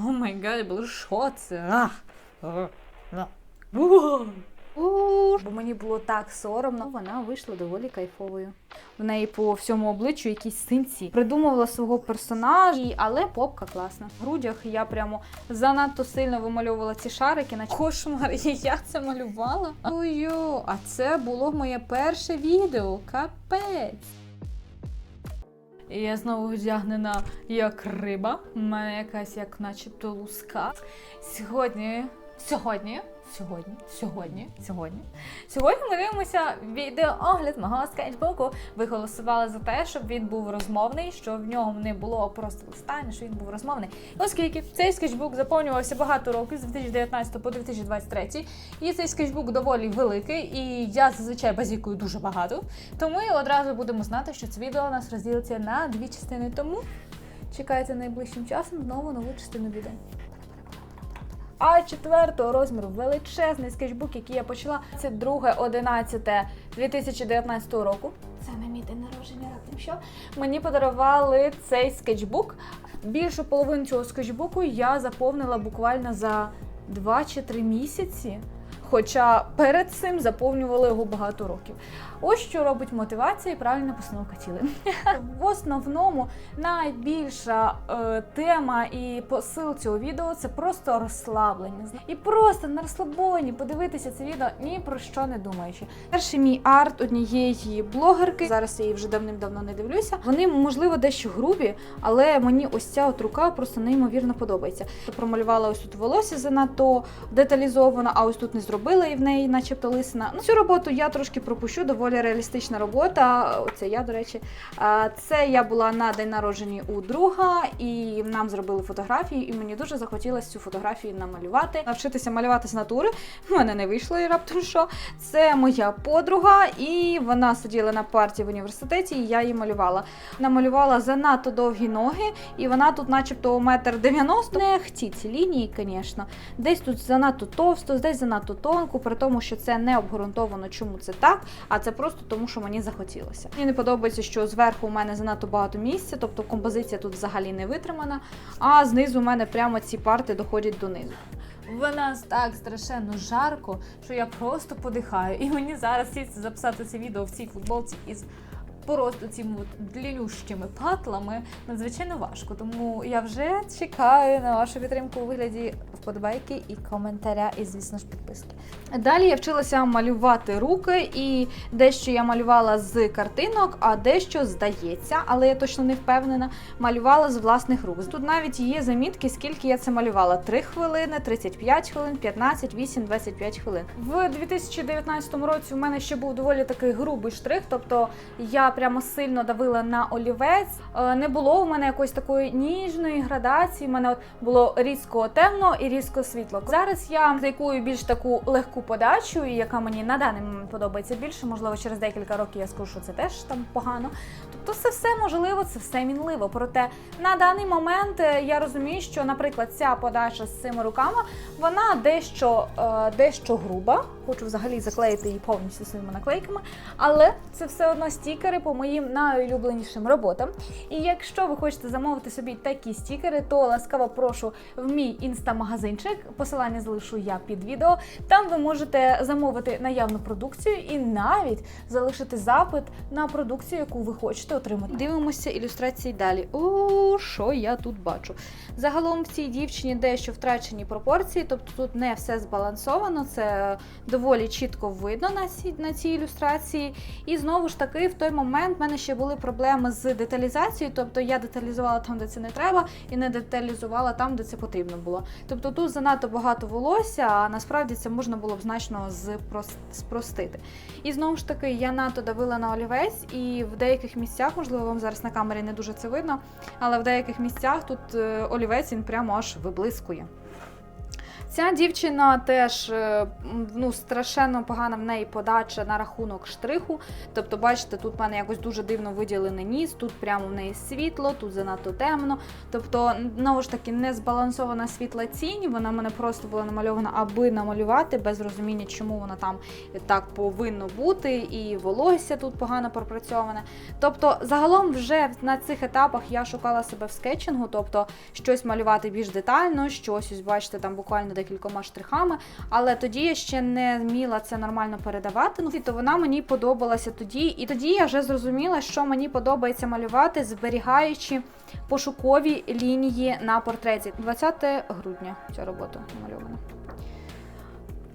О май гад, було що це? Бо мені було так соромно. Вона вийшла доволі кайфовою. В неї по всьому обличчю якісь синці. Придумувала свого персонажа, але попка класна. В грудях я прямо занадто сильно вимальовувала ці шарики. На кошмар, і я це малювала. Ой, а це було моє перше відео. Капець. І я знову одягнена як риба. У мене якась як начебто луска. Сьогодні, сьогодні, сьогодні, сьогодні, сьогодні. Сьогодні ми дивимося відеоогляд мого скетчбуку. Ви голосували за те, щоб він був розмовний, що в ньому не було просто листа, не що він був розмовний. Оскільки цей скетчбук заповнювався багато років з 2019 по 2023, і цей скетчбук доволі великий, і я зазвичай базікую дуже багато. То ми одразу будемо знати, що це відео у нас розділиться на дві частини. Тому чекайте найближчим часом знову нову частину відео. А четвертого розміру величезний скетчбук, який я почала. Це 2.11 2019 року. Це на мій день народження раптом що. Мені подарували цей скетчбук. Більшу половину цього скетчбуку я заповнила буквально за 2 чи 3 місяці. Хоча перед цим заповнювали його багато років. Ось що робить мотивація і правильна постановка цілей. В основному найбільша е, тема і посил цього відео це просто розслаблення. І просто на розслабоні подивитися це відео ні про що не думаючи. Перший мій арт однієї блогерки. Зараз я її вже давним-давно не дивлюся. Вони можливо дещо грубі, але мені ось ця от рука просто неймовірно подобається. Промалювала ось тут волосся занадто деталізовано, а ось тут не зробила і в неї, начебто, лисина. Ну цю роботу я трошки пропущу. Доволі реалістична робота. Оце я, до речі. Це я була на день народження у друга, і нам зробили фотографії, і мені дуже захотілося цю фотографію намалювати, навчитися малювати з натури. В мене не вийшло і раптом що. Це моя подруга, і вона сиділа на парті в університеті, і я її малювала. Намалювала занадто довгі ноги, і вона тут, начебто, метр дев'яносто. Не хті ці лінії, звісно. Десь тут занадто товсто, десь занадто тонко, при тому, що це не обґрунтовано, чому це так, а це просто тому, що мені захотілося. Мені не подобається, що зверху у мене занадто багато місця, тобто композиція тут взагалі не витримана, а знизу у мене прямо ці парти доходять донизу. В нас так страшенно жарко, що я просто подихаю. І мені зараз сісти записати це відео в цій футболці із просто цими длінющими патлами надзвичайно важко. Тому я вже чекаю на вашу підтримку у вигляді вподобайки і коментаря, і, звісно ж, підписки. Далі я вчилася малювати руки, і дещо я малювала з картинок, а дещо здається, але я точно не впевнена, малювала з власних рук. Тут навіть є замітки, скільки я це малювала: 3 хвилини, 35 хвилин, 15, 8, 25 хвилин. В 2019 році у мене ще був доволі такий грубий штрих, тобто я прямо сильно давила на олівець. Е, Не було у мене якоїсь такої ніжної градації. У мене от було різко темно і різко світло. Зараз я зайкую більш таку легку подачу, яка мені на даний момент подобається більше. Можливо, через декілька років я скажу, що це теж там погано. Тобто, це все можливо, це все мінливо. Проте на даний момент е, я розумію, що, наприклад, ця подача з цими руками вона дещо, е, дещо груба. Хочу взагалі заклеїти її повністю своїми наклейками, але це все одно стікери по моїм найулюбленішим роботам. І якщо ви хочете замовити собі такі стікери, то ласкаво прошу в мій інстамагазинчик. Посилання залишу я під відео. Там ви можете замовити наявну продукцію і навіть залишити запит на продукцію, яку ви хочете отримати. Дивимося ілюстрації далі. О, що я тут бачу? Загалом в цій дівчині дещо втрачені пропорції, тобто тут не все збалансовано, це доволі чітко видно на цій, на цій ілюстрації. І знову ж таки, в той момент в мене ще були проблеми з деталізацією, тобто я деталізувала там, де це не треба, і не деталізувала там, де це потрібно було. Тобто тут занадто багато волосся, а насправді це можна було б значно спростити. І знову ж таки, я надто давила на олівець, і в деяких місцях, можливо, вам зараз на камері не дуже це видно, але в деяких місцях тут е, олівець він прямо аж виблискує. Ця дівчина теж е, ну, страшенно погана в неї подача на рахунок штриху. Тобто, бачите, тут в мене якось дуже дивно виділений ніс, тут прямо в неї світло, тут занадто темно. Тобто, знову ж таки, не збалансована світла тінь. Вона в мене просто була намальована, аби намалювати, без розуміння, чому вона там так повинно бути, і волосся тут погано пропрацьоване. Тобто, загалом, вже на цих етапах я шукала себе в скетчингу, тобто щось малювати більш детально, щось ось бачите, там буквально декількома штрихами. Але тоді я ще не вміла це нормально передавати. Ну, то вона мені подобалася тоді. І тоді я вже зрозуміла, що мені подобається малювати, зберігаючи пошукові лінії на портреті. 20 грудня ця робота намальована.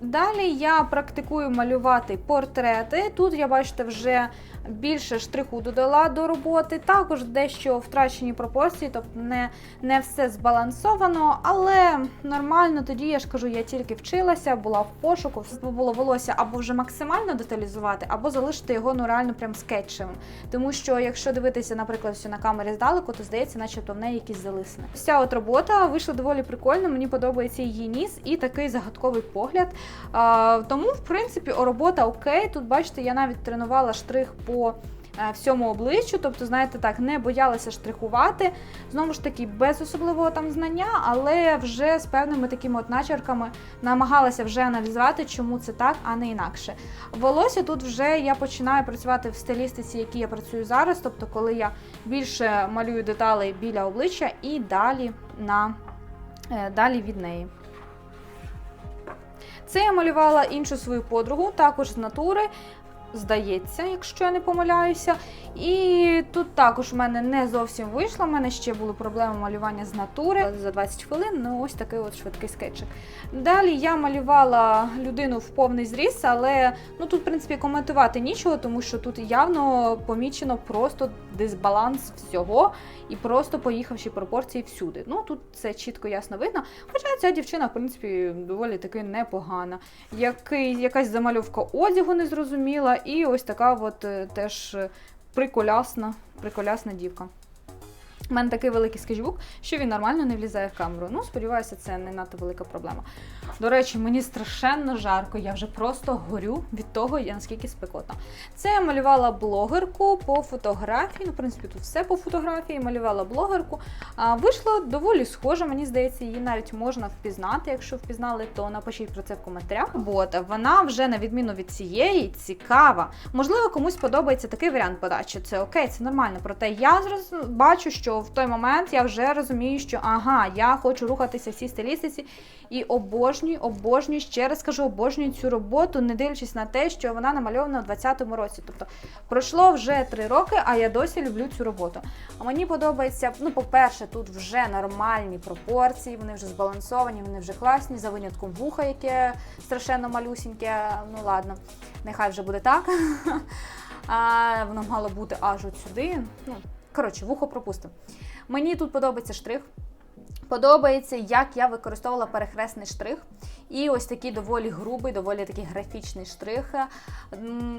Далі я практикую малювати портрети. Тут я бачите вже більше штриху додала до роботи. Також дещо втрачені пропорції, тобто не, не все збалансовано, але нормально. Тоді я ж кажу, я тільки вчилася, була в пошуку. Все було волосся або вже максимально деталізувати, або залишити його ну реально прям скетчевим. Тому що якщо дивитися, наприклад, все на камері здалеку, то здається, начебто в неї якісь залисини. Вся от робота вийшла доволі прикольно. Мені подобається її ніс і такий загадковий погляд. А, тому, в принципі, робота окей. Тут бачите, я навіть тренувала штрих по е, всьому обличчю, тобто, знаєте, так, не боялася штрихувати. Знову ж таки, без особливого там знання, але вже з певними такими от начерками намагалася вже аналізувати, чому це так, а не інакше. Волосся тут вже я починаю працювати в стилістиці, якій я працюю зараз, тобто, коли я більше малюю деталей біля обличчя і далі на е, далі від неї. Це я малювала іншу свою подругу, також з натури. Здається, якщо я не помиляюся. І тут також в мене не зовсім вийшло. У мене ще були проблеми малювання з натури за 20 хвилин. Ну ось такий от швидкий скетчик. Далі я малювала людину в повний зріст, але ну тут, в принципі, коментувати нічого, тому що тут явно помічено просто дисбаланс всього і просто поїхавші пропорції всюди. Ну тут це чітко ясно видно. Хоча ця дівчина, в принципі, доволі таки непогана. Який, якась замальовка одягу незрозуміла, і ось така от е, теж е, приколясна, приколясна дівка. У мене такий великий скетчбук, що він нормально не влізає в камеру. Ну, сподіваюся, це не надто велика проблема. До речі, мені страшенно жарко, я вже просто горю від того, наскільки спекотно. Це я малювала блогерку по фотографії. Ну, в принципі, тут все по фотографії. Малювала блогерку. А, вийшло доволі схоже, мені здається, її навіть можна впізнати. Якщо впізнали, то напишіть про це в коментарях. Робота, вона вже на відміну від цієї цікава. Можливо, комусь подобається такий варіант подачі. Це окей, це нормально. Проте я бачу, що в той момент я вже розумію, що ага, я хочу рухатися в цій стилістиці і обожнюю, обожнюю, ще раз кажу, обожнюю цю роботу, не дивлячись на те, що вона намальована у 20-му році. Тобто пройшло вже три роки, а я досі люблю цю роботу. А мені подобається, ну, по-перше, тут вже нормальні пропорції, вони вже збалансовані, вони вже класні, за винятком вуха, яке страшенно малюсіньке. Ну ладно, нехай вже буде так. А, воно мало бути аж от сюди. Ну, коротше, вухо пропустимо. Мені тут подобається штрих. Подобається, як я використовувала перехресний штрих. І ось такий доволі грубий, доволі такий графічний штрих.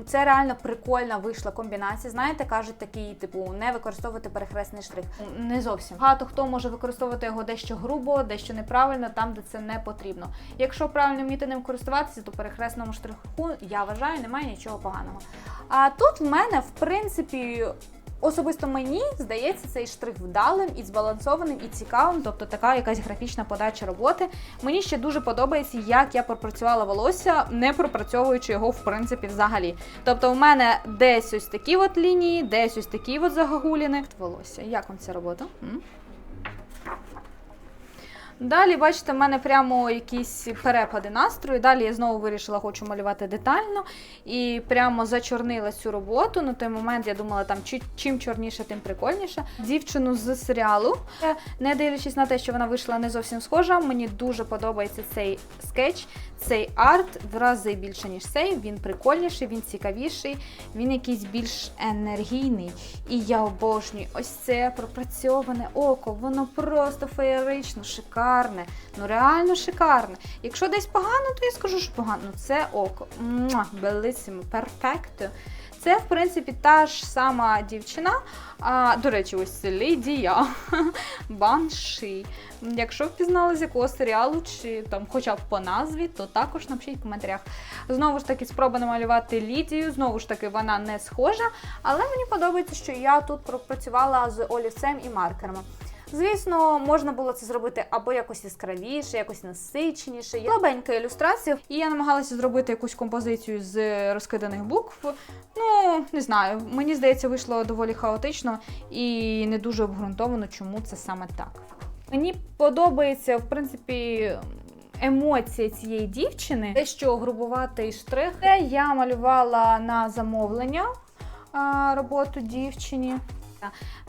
Це реально прикольна вийшла комбінація. Знаєте, кажуть такий, типу, не використовувати перехресний штрих. Не зовсім. Багато хто може використовувати його дещо грубо, дещо неправильно, там, де це не потрібно. Якщо правильно вміти ним користуватися, то перехресному штриху я вважаю, немає нічого поганого. А тут в мене, в принципі, Особисто мені здається цей штрих вдалим і збалансованим і цікавим, тобто така якась графічна подача роботи. Мені ще дуже подобається, як я пропрацювала волосся, не пропрацьовуючи його в принципі взагалі. Тобто, в мене десь ось такі от лінії, десь ось такі от загагуліни. Волосся. Як вам ця робота? Далі, бачите, в мене прямо якісь перепади настрою. Далі я знову вирішила, хочу малювати детально і прямо зачорнила цю роботу. На той момент я думала, там чим чорніше, тим прикольніше. Дівчину з серіалу, Е, не дивлячись на те, що вона вийшла не зовсім схожа, мені дуже подобається цей скетч, цей арт в рази більше, ніж цей. Він прикольніший, він цікавіший, він якийсь більш енергійний. І я обожнюю ось це пропрацьоване око. Воно просто феєрично, шикарне. Ну реально шикарне. Якщо десь погано, то я скажу, що погано. Ну, Це око. Белисимо, перфекто. Це, в принципі, та ж сама дівчина. А, До речі, ось Лідія Банші. Якщо впізнали з якого серіалу, чи там хоча б по назві, то також напишіть в коментарях. Знову ж таки, спроба намалювати Лідію. Знову ж таки, вона не схожа, але мені подобається, що я тут пропрацювала з олівцем і маркерами. Звісно, можна було це зробити або якось яскравіше, якось насиченіше. Слабенька ілюстрація, і я намагалася зробити якусь композицію з розкиданих букв. Ну, не знаю, мені здається, вийшло доволі хаотично і не дуже обґрунтовано, чому це саме так. Мені подобається, в принципі. Емоції цієї дівчини, те, що грубуватий штрих, Це я малювала на замовлення роботу дівчині.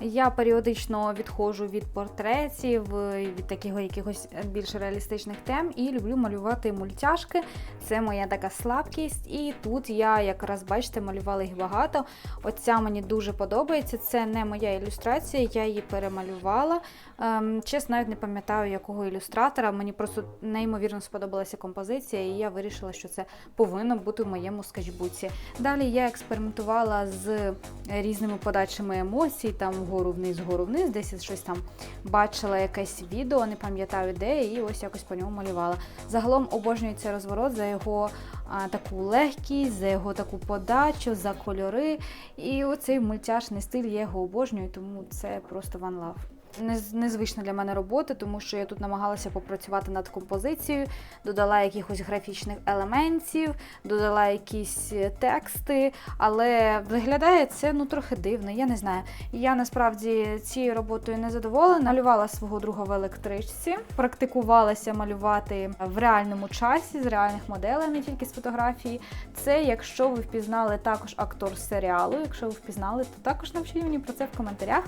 Я періодично відходжу від портретів, е, від таких якихось більш реалістичних тем і люблю малювати мультяшки. Це моя така слабкість. І тут я, якраз бачите, малювала їх багато. Оця мені дуже подобається. Це не моя ілюстрація, я її перемалювала. Ем, чесно, навіть не пам'ятаю, якого ілюстратора. Мені просто неймовірно сподобалася композиція, і я вирішила, що це повинно бути в моєму скетчбуці. Далі я експериментувала з різними подачами емоцій, там вгору вниз, вгору вниз, десь я щось там бачила якесь відео, не пам'ятаю де, і ось якось по ньому малювала. Загалом обожнюю цей розворот за його а, таку легкість, за його таку подачу, за кольори. І оцей мультяшний стиль я його обожнюю, тому це просто ван love. Нез- Незвична для мене робота, тому що я тут намагалася попрацювати над композицією, додала якихось графічних елементів, додала якісь е, тексти, але виглядає це ну трохи дивно. Я не знаю. Я насправді цією роботою не задоволена. Малювала свого друга в електричці, практикувалася малювати в реальному часі з реальних моделей, не тільки з фотографії. Це якщо ви впізнали також актор серіалу. Якщо ви впізнали, то також напишіть мені про це в коментарях.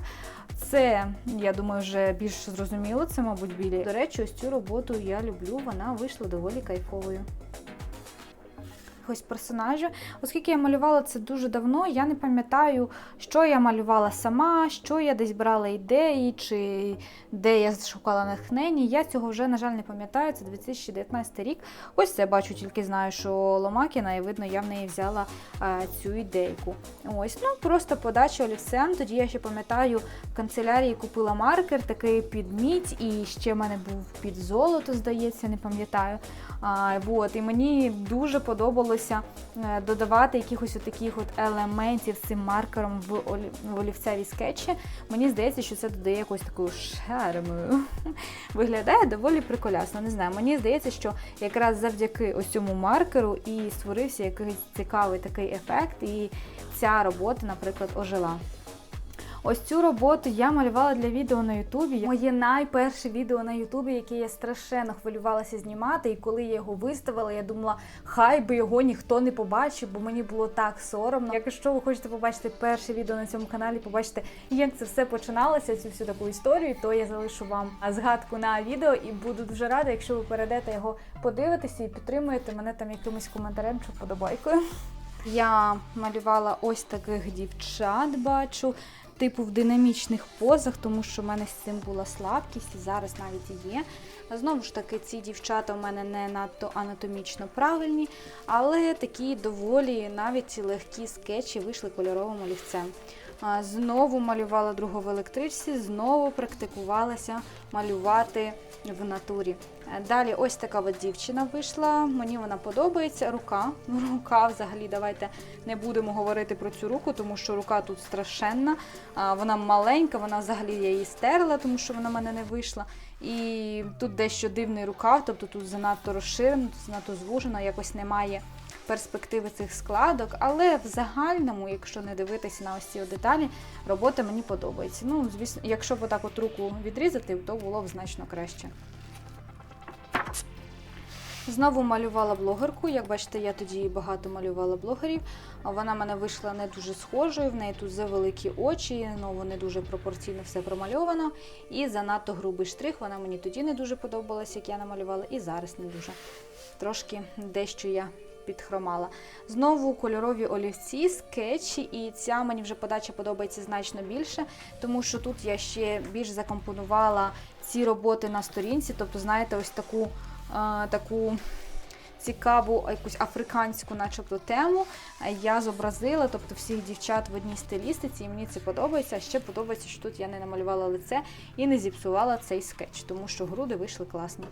Це, я думаю, вже більш зрозуміло, це, мабуть, білі. До речі, ось цю роботу я люблю, вона вийшла доволі кайфовою. Якогось персонажа. Оскільки я малювала це дуже давно, я не пам'ятаю, що я малювала сама, що я десь брала ідеї, чи де я шукала натхнення. Я цього вже, на жаль, не пам'ятаю. Це 2019 рік. Ось це бачу, тільки знаю, що Ломакіна, і видно, я в неї взяла а, цю ідейку. Ось, ну просто подача олівцем. Тоді я ще пам'ятаю, в канцелярії купила маркер, такий під мідь, і ще в мене був під золото, здається, не пам'ятаю. А, вот, і мені дуже подобалося е, додавати якихось таких от елементів з цим маркером в, олі... в олівцеві скетчі. Мені здається, що це додає якусь таку шарму. Виглядає доволі приколясно. Не знаю, мені здається, що якраз завдяки ось цьому маркеру і створився якийсь цікавий такий ефект, і ця робота, наприклад, ожила. Ось цю роботу я малювала для відео на Ютубі. Моє найперше відео на Ютубі, яке я страшенно хвилювалася знімати. І коли я його виставила, я думала, хай би його ніхто не побачив, бо мені було так соромно. Якщо ви хочете побачити перше відео на цьому каналі, побачити, як це все починалося, цю всю таку історію, то я залишу вам згадку на відео і буду дуже рада, якщо ви перейдете його подивитися і підтримуєте мене там якимось коментарем чи вподобайкою. Я малювала ось таких дівчат, бачу типу в динамічних позах, тому що в мене з цим була слабкість, і зараз навіть є. Знову ж таки, ці дівчата у мене не надто анатомічно правильні, але такі доволі навіть легкі скетчі вийшли кольоровим олівцем. Знову малювала другу в електричці, знову практикувалася малювати в натурі. Е, Далі ось така от дівчина вийшла. Мені вона подобається. Рука. Рука взагалі, давайте не будемо говорити про цю руку, тому що рука тут страшенна. Вона маленька, вона взагалі я її стерла, тому що вона в мене не вийшла. І тут дещо дивний рукав, тобто тут занадто розширено, занадто звужено, якось немає перспективи цих складок. Але в загальному, якщо не дивитися на ось ці деталі, робота мені подобається. Ну, звісно, якщо б отак от руку відрізати, то було б значно краще. Знову малювала блогерку. Як бачите, я тоді багато малювала блогерів. Вона мене вийшла не дуже схожою. В неї тут завеликі очі, ну вони дуже пропорційно все промальовано. І занадто грубий штрих. Вона мені тоді не дуже подобалася, як я намалювала, і зараз не дуже. Трошки дещо я підхромала. Знову кольорові олівці, скетчі, і ця мені вже подача подобається значно більше, тому що тут я ще більш закомпонувала ці роботи на сторінці. Тобто, знаєте, ось таку, е, таку цікаву якусь африканську, начебто, тему я зобразила, тобто всіх дівчат в одній стилістиці, і мені це подобається. Ще подобається, що тут я не намалювала лице і не зіпсувала цей скетч, тому що груди вийшли класні.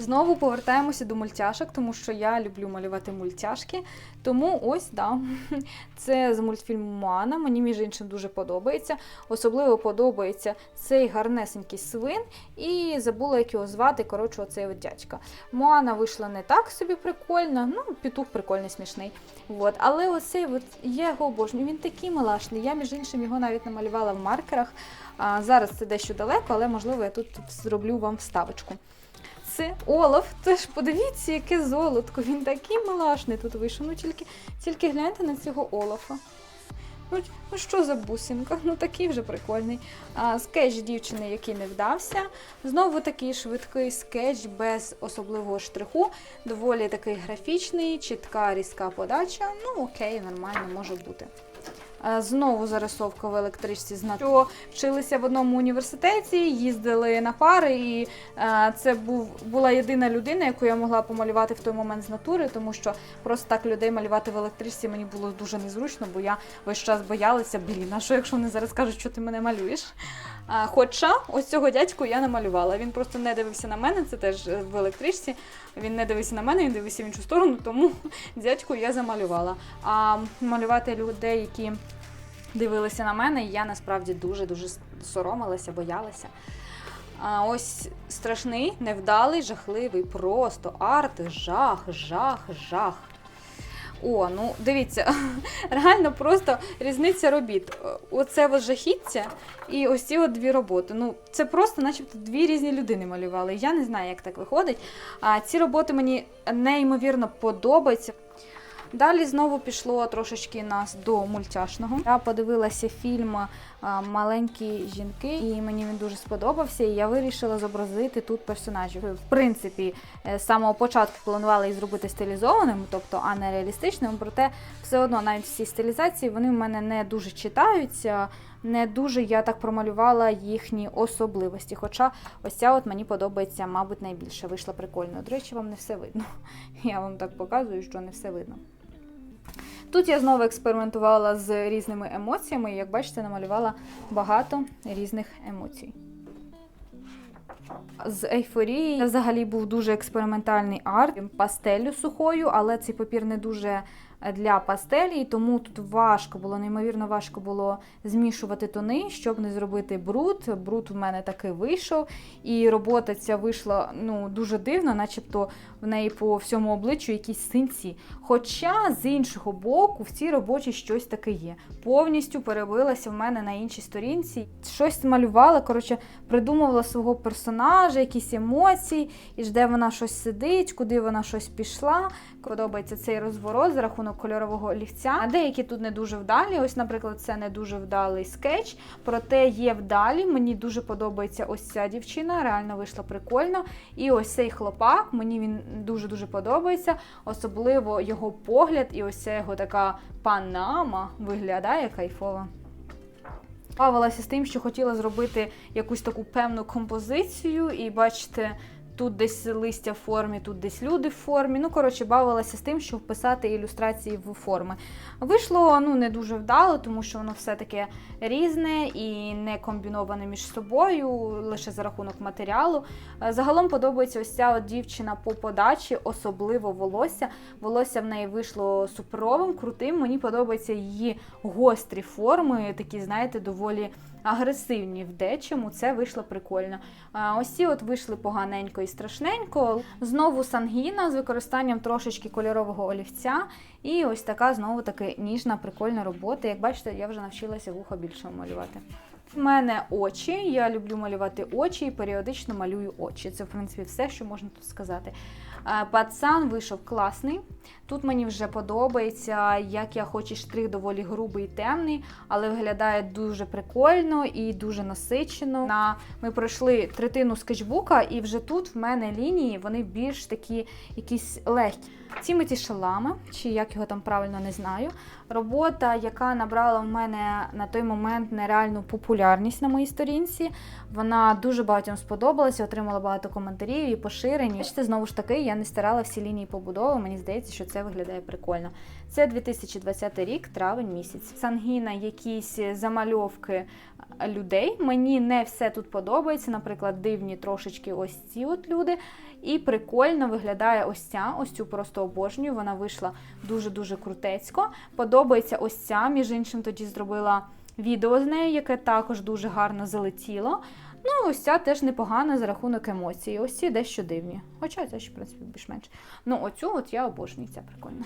Знову повертаємося до мультяшок, тому що я люблю малювати мультяшки. Тому ось да. Це з мультфільму Моана. Мені між іншим дуже подобається. Особливо подобається цей гарнесенький свин. І забула, як його звати. Коротше, оцей от дядька. Моана вийшла не так собі прикольно. Ну, петух прикольний, смішний. От. Але оцей от, я його обожнюю. Він такий малашний. Я, між іншим, його навіть намалювала в маркерах. А, зараз це дещо далеко, але можливо я тут зроблю вам вставочку. Це Олаф, теж подивіться, яке золотко. Він такий малашний тут вийшов. Ну тільки, тільки гляньте на цього Олафа. Ну, ну що за бусинка? Ну такий вже прикольний. А, скетч дівчини, який не вдався. Знову такий швидкий скетч без особливого штриху. Доволі такий графічний, чітка різка подача. Ну окей, нормально може бути. А, Знову зарисовка в електричці що вчилися в одному університеті, їздили на пари, і е, це був була єдина людина, яку я могла помалювати в той момент з натури, тому що просто так людей малювати в електричці мені було дуже незручно, бо я весь час боялася, блін, а що якщо вони зараз кажуть, що ти мене малюєш? Хоча ось цього дядьку я не малювала. Він просто не дивився на мене, це теж е, в електричці. Він не дивився на мене, він дивився в іншу сторону, тому дядьку я замалювала. А малювати людей, які дивилися на мене, і я насправді дуже-дуже соромилася, боялася. А ось страшний, невдалий, жахливий, просто арт, жах, жах, жах. О, ну дивіться, реально просто різниця робіт. Оце от жахіття і ось ці от дві роботи. Ну, це просто, начебто, дві різні людини малювали. Я не знаю, як так виходить. А ці роботи мені неймовірно подобаються. Далі знову пішло трошечки нас до мультяшного. Я подивилася фільм Маленькі жінки, і мені він дуже сподобався. І я вирішила зобразити тут персонажів. В принципі, е, з самого початку планувала їх зробити стилізованими, тобто а не реалістичними. Проте все одно навіть всі стилізації вони в мене не дуже читаються. Не дуже я так промалювала їхні особливості. Хоча ось ця от мені подобається, мабуть, найбільше. Вийшла прикольно. До речі, вам не все видно. Я вам так показую, що не все видно. Тут я знову експериментувала з різними емоціями, і, як бачите, намалювала багато різних емоцій. З ейфорії взагалі був дуже експериментальний арт, пастелю сухою, але цей папір не дуже для пастелі, тому тут важко було, неймовірно важко було змішувати тони, щоб не зробити бруд. Бруд в мене таки вийшов, і робота ця вийшла ну, дуже дивно, начебто в неї по всьому обличчю якісь синці. Хоча з іншого боку, в цій роботі щось таке є. Повністю перебилася в мене на іншій сторінці. Щось малювала, коротше, придумувала свого персонажа, якісь емоції, і де вона щось сидить, куди вона щось пішла. Подобається цей розворот за рахунок кольорового олівця. А деякі тут не дуже вдалі. Ось, наприклад, це не дуже вдалий скетч, проте є вдалі. Мені дуже подобається ось ця дівчина, реально вийшла прикольно. І ось цей хлопак, мені він дуже-дуже подобається. Особливо його погляд, і ось ця його така панама виглядає кайфово. Бавилася з тим, що хотіла зробити якусь таку певну композицію, і бачите, тут десь листя в формі, тут десь люди в формі. Ну, коротше, бавилася з тим, щоб вписати ілюстрації в форми. Вийшло ну, не дуже вдало, тому що воно все таке різне і не комбіноване між собою, лише за рахунок матеріалу. Е, Загалом подобається ось ця от дівчина по подачі, особливо волосся. Волосся в неї вийшло супровим, крутим. Мені подобаються її гострі форми, такі, знаєте, доволі агресивні в дечому. Це вийшло прикольно. Ось ці от вийшли поганенько і страшненько. Знову сангіна з використанням трошечки кольорового олівця. І ось така знову таки ніжна, прикольна робота. Як бачите, я вже навчилася вухо більше малювати. У мене очі. Я люблю малювати очі і періодично малюю очі. Це, в принципі, все, що можна тут сказати. Е, Пацан вийшов класний. Тут мені вже подобається, як я хоч і штрих доволі грубий і темний, але виглядає дуже прикольно і дуже насичено. На Ми пройшли третину скетчбука, і вже тут в мене лінії вони більш такі якісь легкі. Тімоті Шалама, чи як його там правильно не знаю. Робота, яка набрала в мене на той момент нереальну популярність. на моїй сторінці. Вона дуже багатьом сподобалася, отримала багато коментарів і поширень. Бачите, знову ж таки, я не стирала всі лінії побудови. Мені здається, що це виглядає прикольно. Це 2020 рік, травень місяць. Сангіна, якісь замальовки людей. Мені не все тут подобається. Наприклад, дивні трошечки ось ці от люди. І прикольно виглядає ось ця. Ось цю просто обожнюю. Вона вийшла дуже-дуже крутецько. Подобається ось ця. Між іншим, тоді зробила відео з нею, яке також дуже гарно залетіло. Ну, ось ця теж непогана за рахунок емоцій. Ось ці дещо дивні. Хоча це ще, в принципі, більш-менш. Ну, оцю от я обожнюю, ця прикольна.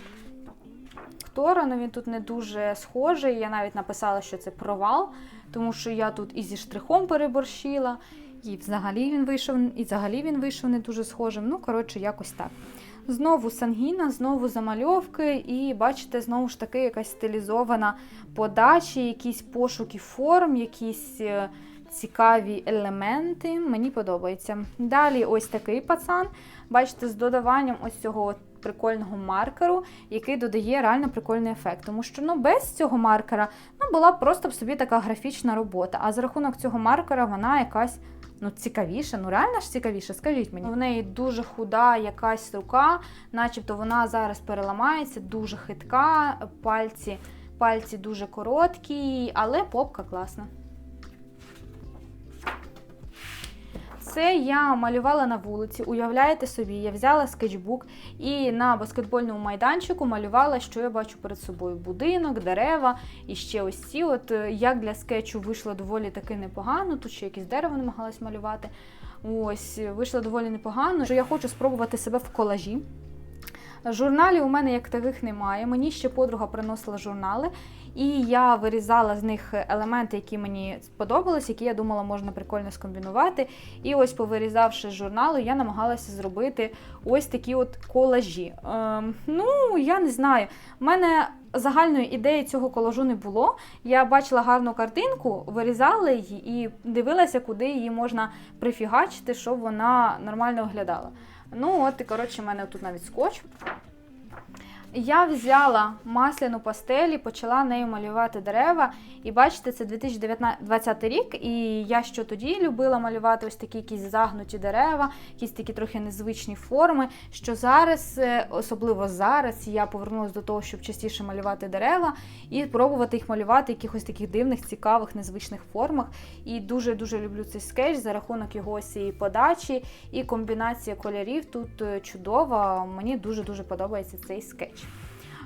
Тора, ну він тут не дуже схожий. Я навіть написала, що це провал, тому що я тут і зі штрихом переборщила, і взагалі він вийшов, і взагалі він вийшов не дуже схожим. Ну, коротше, якось так. Знову сангіна, знову замальовки, і бачите, знову ж таки, якась стилізована подача, якісь пошуки форм, якісь е, цікаві елементи. Мені подобається. Далі ось такий пацан. Бачите, з додаванням ось цього прикольного маркеру, який додає реально прикольний ефект. Тому що ну, без цього маркера ну, була просто б собі така графічна робота. А за рахунок цього маркера вона якась. Ну, цікавіше, ну реально ж цікавіше, скажіть мені. В неї дуже худа якась рука, начебто вона зараз переламається, дуже хитка, пальці, пальці дуже короткі, але попка класна. Це я малювала на вулиці. Уявляєте собі, я взяла скетчбук і на баскетбольному майданчику малювала, що я бачу перед собою: будинок, дерева і ще ось ці. От е, як для скетчу вийшло доволі таки непогано. Тут ще якесь дерево намагалась малювати. Ось вийшло доволі непогано. Що я хочу спробувати себе в колажі. Журналів у мене як таких немає. Мені ще подруга приносила журнали, і я вирізала з них елементи, які мені сподобались, які я думала, можна прикольно скомбінувати. І ось, повирізавши з журналу, я намагалася зробити ось такі от колажі. Ем, ну, я не знаю. У мене загальної ідеї цього колажу не було. Я бачила гарну картинку, вирізала її і дивилася, куди її можна прифігачити, щоб вона нормально виглядала. Ну, от, і коротше, в мене тут навіть скотч. Я взяла масляну пастель і почала нею малювати дерева. І бачите, це 2020 рік, і я що тоді любила малювати ось такі якісь загнуті дерева, якісь такі трохи незвичні форми. Що зараз, е, особливо зараз, я повернулася до того, щоб частіше малювати дерева і пробувати їх малювати в якихось таких дивних, цікавих, незвичних формах. І дуже-дуже люблю цей скетч за рахунок його цієї подачі і комбінація кольорів тут е, чудова. Мені дуже-дуже подобається цей скетч.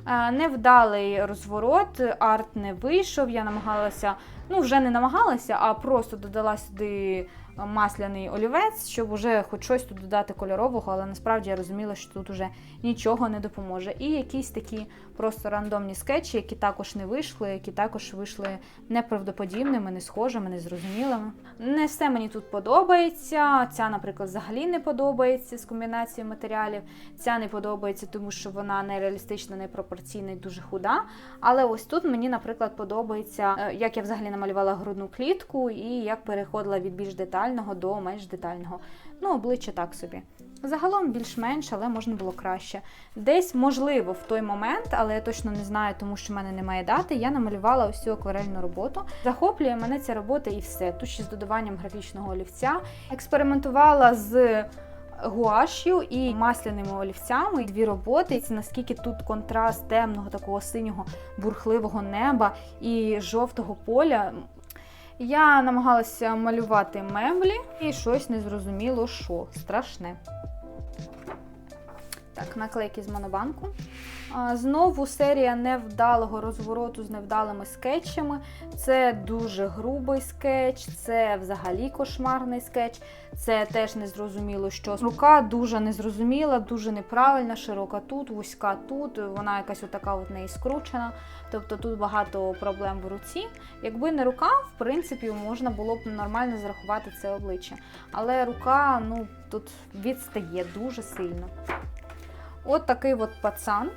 Е, Невдалий розворот, арт не вийшов. Я намагалася, ну вже не намагалася, а просто додала сюди масляний олівець, щоб уже хоч щось тут додати кольорового, але насправді я розуміла, що тут уже нічого не допоможе. І якісь такі просто рандомні скетчі, які також не вийшли, які також вийшли неправдоподібними, не схожими, незрозумілими. Не все мені тут подобається. Ця, наприклад, взагалі не подобається з комбінацією матеріалів. Ця не подобається, тому що вона нереалістична, непропорційна і дуже худа. Але ось тут мені, наприклад, подобається, е, як я взагалі намалювала грудну клітку і як переходила від більш детального до менш детального. Ну, обличчя так собі. Загалом більш-менш, але можна було краще. Десь, можливо, в той момент, але я точно не знаю, тому що в мене немає дати. Я намалювала ось цю акварельну роботу. Захоплює мене ця робота і все. Тут ще з додаванням графічного олівця. Експериментувала з гуашю і масляними олівцями. Дві роботи. Наскільки тут контраст темного, такого синього бурхливого неба і жовтого поля. Я намагалася малювати меблі і щось незрозуміло, що страшне. Так, наклейки з монобанку. Знову серія невдалого розвороту з невдалими скетчами. Це дуже грубий скетч, це взагалі кошмарний скетч. Це теж незрозуміло, що рука дуже незрозуміла, дуже неправильна, широка тут, вузька тут. Вона якась отака от неї скручена. Тобто тут багато проблем в руці. Якби не рука, в принципі, можна було б нормально зарахувати це обличчя. Але рука ну, тут відстає дуже сильно. От такий от пацан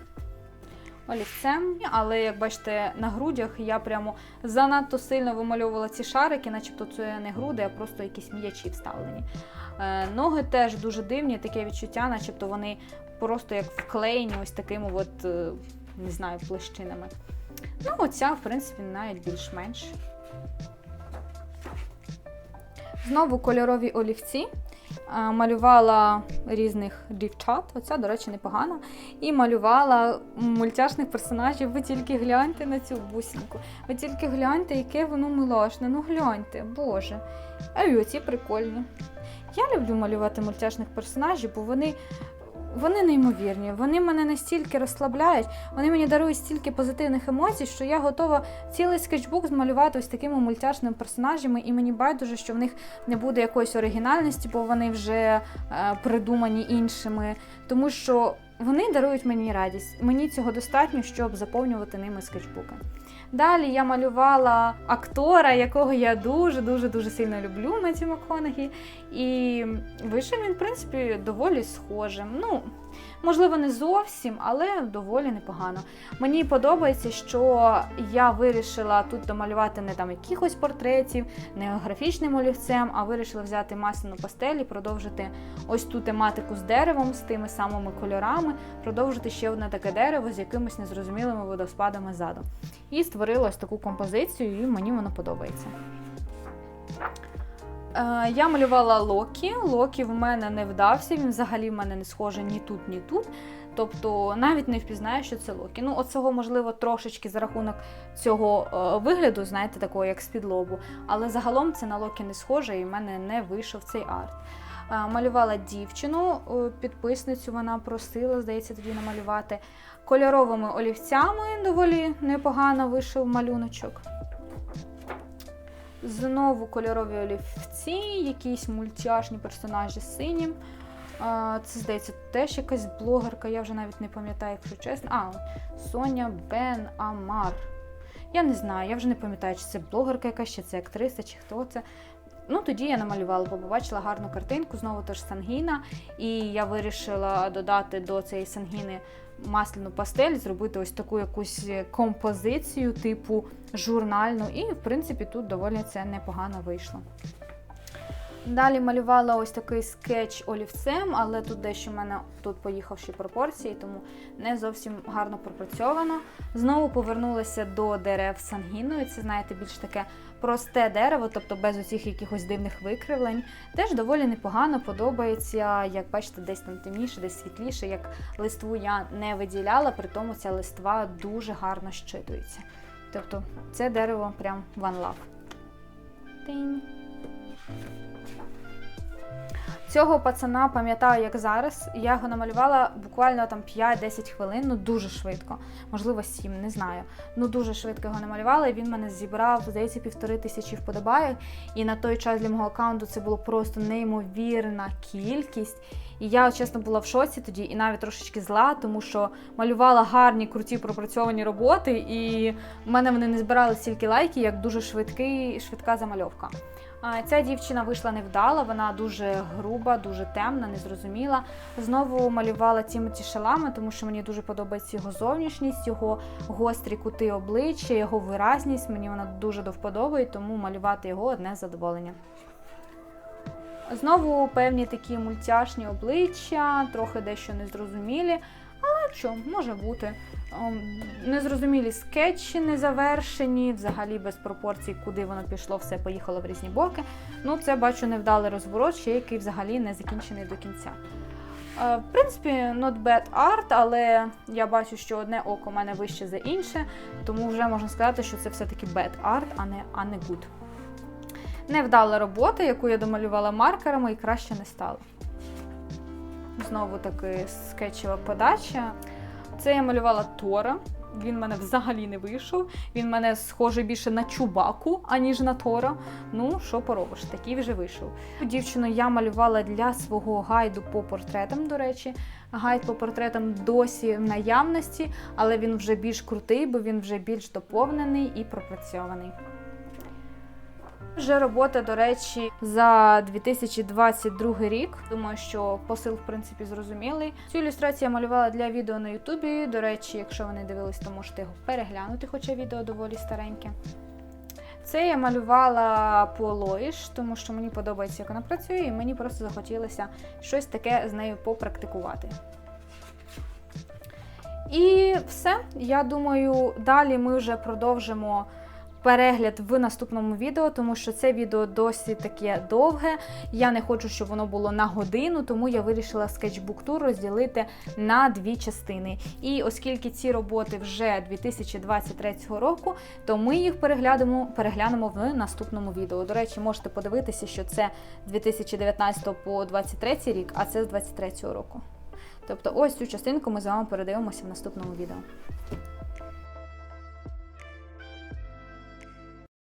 олівцем. Але, як бачите, на грудях я прямо занадто сильно вимальовувала ці шарики, начебто це не груди, а просто якісь м'ячі вставлені. Е, ноги теж дуже дивні, таке відчуття, начебто вони просто як вклеєні ось такими от, е, не знаю, площинами. Ну, оця, в принципі, навіть більш-менш. Знову кольорові олівці. Малювала різних дівчат, оця, до речі, непогана. І малювала мультяшних персонажів. Ви тільки гляньте на цю бусинку. Ви тільки гляньте, яке воно милашне. Ну гляньте, боже. А й оці прикольні. Я люблю малювати мультяшних персонажів, бо вони, вони неймовірні. Вони мене настільки розслабляють, вони мені дарують стільки позитивних емоцій, що я готова цілий скетчбук змалювати ось такими мультяшними персонажами, і мені байдуже, що в них не буде якоїсь оригінальності, бо вони вже е, придумані іншими. Тому що вони дарують мені радість. Мені цього достатньо, щоб заповнювати ними скетчбуки. Далі я малювала актора, якого я дуже дуже сильно люблю, Меті МакКонахі. І вийшов він, в принципі, доволі схожим. Ну, можливо, не зовсім, але доволі непогано. Мені подобається, що я вирішила тут домалювати не там якихось портретів, не графічним олівцем, а вирішила взяти масляну пастель і продовжити ось ту тематику з деревом, з тими самими кольорами, продовжити ще одне таке дерево з якимись незрозумілими водоспадами ззаду. І створила ось таку композицію, і мені воно подобається. Е, Я малювала Локі. Локі в мене не вдався, він взагалі в мене не схожий ні тут, ні тут. Тобто навіть не впізнаю, що це Локі. Ну, оцього, можливо, трошечки за рахунок цього е, вигляду, знаєте, такого, як з-під. Але загалом це на Локі не схоже, і в мене не вийшов цей арт. Е, Малювала дівчину, підписницю вона просила, здається, тоді намалювати. Кольоровими олівцями доволі непогано вийшов малюночок. Знову кольорові олівці, якісь мультяшні персонажі з синім. Це, здається, теж якась блогерка, я вже навіть не пам'ятаю, якщо чесно. А, Соня Бен Амар. Я не знаю, я вже не пам'ятаю, чи це блогерка якась, чи це актриса, чи хто це. Ну, тоді я намалювала, бо побачила гарну картинку, знову теж сангіна. І я вирішила додати до цієї сангіни масляну пастель, зробити ось таку якусь композицію, типу журнальну. І, в принципі, тут доволі це непогано вийшло. Далі малювала ось такий скетч олівцем, але тут дещо в мене тут поїхавші пропорції, тому не зовсім гарно пропрацьовано. Знову повернулася до дерев сангіною. Це, знаєте, більш таке просте дерево, тобто без усіх якихось дивних викривлень. Теж доволі непогано подобається, як бачите, десь там темніше, десь світліше, як листву я не виділяла, при тому ця листва дуже гарно щитується. Тобто це дерево прям one love. Тинь. Цього пацана пам'ятаю, як зараз. Я його намалювала буквально там 5-10 хвилин, ну дуже швидко, можливо, 7, не знаю. Ну дуже швидко його намалювала, і він мене зібрав, здається, півтори тисячі вподобайок. І на той час для мого аккаунту це було просто неймовірна кількість. І я, чесно, була в шоці тоді, і навіть трошечки зла, тому що малювала гарні, круті пропрацьовані роботи, і в мене вони не збирали стільки лайків, як дуже швидкий, швидка замальовка. Ця дівчина вийшла невдала, вона дуже груба, дуже темна, незрозуміла. Знову малювала Тімоті Шалами, тому що мені дуже подобається його зовнішність, його гострі кути обличчя, його виразність. Мені вона дуже до тому малювати його одне задоволення. Знову певні такі мультяшні обличчя, трохи дещо незрозумілі. Що, може бути. Ем, Незрозумілі скетчі не завершені, взагалі без пропорцій, куди воно пішло, все поїхало в різні боки. Ну, це бачу невдалий розворот, ще який взагалі не закінчений до кінця. Е, В принципі, not bad art, але я бачу, що одне око в мене вище за інше, тому вже можна сказати, що це все-таки bad art, а не, а не good. Невдала робота, яку я домалювала маркерами і краще не стало. Знову таки скетчева подача. Це я малювала Тора. Він мене взагалі не вийшов. Він мене схожий більше на чубаку, аніж на Тора. Ну, що поробиш, такий вже вийшов. Дівчину я малювала для свого гайду по портретам, до речі. Гайд по портретам досі в наявності, але він вже більш крутий, бо він вже більш доповнений і пропрацьований. Вже робота, до речі, за 2022 рік. Думаю, що посил, в принципі, зрозумілий. Цю ілюстрацію я малювала для відео на Ютубі. До речі, якщо ви не дивились, то можете його переглянути, хоча відео доволі стареньке. Це я малювала по Лоїш, тому що мені подобається, як вона працює, і мені просто захотілося щось таке з нею попрактикувати. І все. Я думаю, далі ми вже продовжимо перегляд в наступному відео, тому що це відео досить таке довге. Я не хочу, щоб воно було на годину, тому я вирішила скетчбук тур розділити на дві частини. І оскільки ці роботи вже 2023 року, то ми їх переглянемо, переглянемо в наступному відео. До речі, можете подивитися, що це 2019 по 2023 рік, а це з 2023 року. Тобто ось цю частинку ми з вами передивимося в наступному відео.